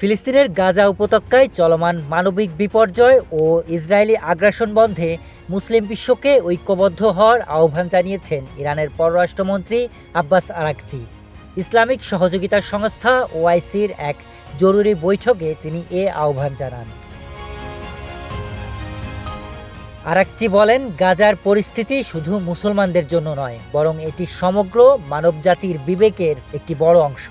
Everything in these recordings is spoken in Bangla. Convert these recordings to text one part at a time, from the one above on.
ফিলিস্তিনের গাজা উপত্যকায় চলমান মানবিক বিপর্যয় ও ইসরায়েলি আগ্রাসন বন্ধে মুসলিম বিশ্বকে ঐক্যবদ্ধ হওয়ার আহ্বান জানিয়েছেন ইরানের পররাষ্ট্রমন্ত্রী আব্বাস আরাকচি। ইসলামিক সহযোগিতা সংস্থা ওআইসির এক জরুরি বৈঠকে তিনি এ আহ্বান জানান। আরাকচি বলেন, গাজার পরিস্থিতি শুধু মুসলমানদের জন্য নয়, বরং এটি সমগ্র মানবজাতির বিবেকের একটি বড় অংশ।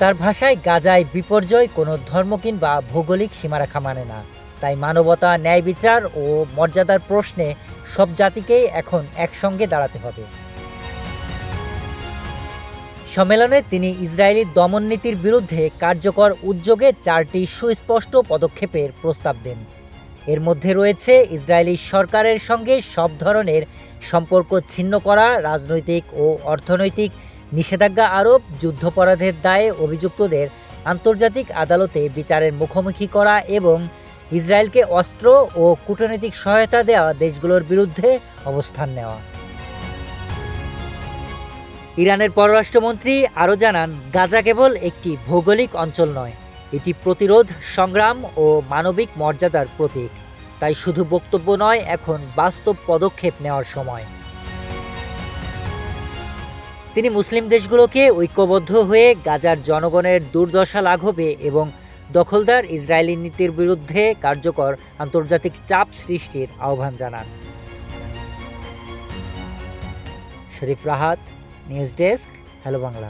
তার ভাষায় গাজায় বিপর্যয় কোনো ধর্ম কিংবা ভৌগোলিক সীমারেখা মানে না। তাই মানবতা, ন্যায় বিচার ও মর্যাদার প্রশ্নে সব জাতিকেই এখন একসঙ্গে দাঁড়াতে হবে। সম্মেলনে তিনি ইসরায়েলি দমননীতির বিরুদ্ধে কার্যকর উদ্যোগে চারটি সুস্পষ্ট পদক্ষেপের প্রস্তাব দেন। এর মধ্যে রয়েছে ইসরায়েলি সরকারের সঙ্গে সব ধরনের সম্পর্ক ছিন্ন করা, রাজনৈতিক ও অর্থনৈতিক নিষেধাজ্ঞা আরোপ, যুদ্ধপরাধের দায়ে অভিযুক্তদের আন্তর্জাতিক আদালতে বিচারের মুখোমুখি করা এবং ইসরায়েলকে অস্ত্র ও কূটনৈতিক সহায়তা দেওয়া দেশগুলোর বিরুদ্ধে অবস্থান নেওয়া। ইরানের পররাষ্ট্রমন্ত্রী আরও জানান, গাজা কেবল একটি ভৌগোলিক অঞ্চল নয়, এটি প্রতিরোধ, সংগ্রাম ও মানবিক মর্যাদার প্রতীক। তাই শুধু বক্তব্য নয়, এখন বাস্তব পদক্ষেপ নেওয়ার সময়। তিনি মুসলিম দেশগুলোকে ঐক্যবদ্ধ হয়ে গাজার জনগণের দুর্দশা লাঘবে এবং দখলদার ইসরায়েলি নীতির বিরুদ্ধে কার্যকর আন্তর্জাতিক চাপ সৃষ্টির আহ্বান জানান। Sharif Rahat, news desk, hello Bangla.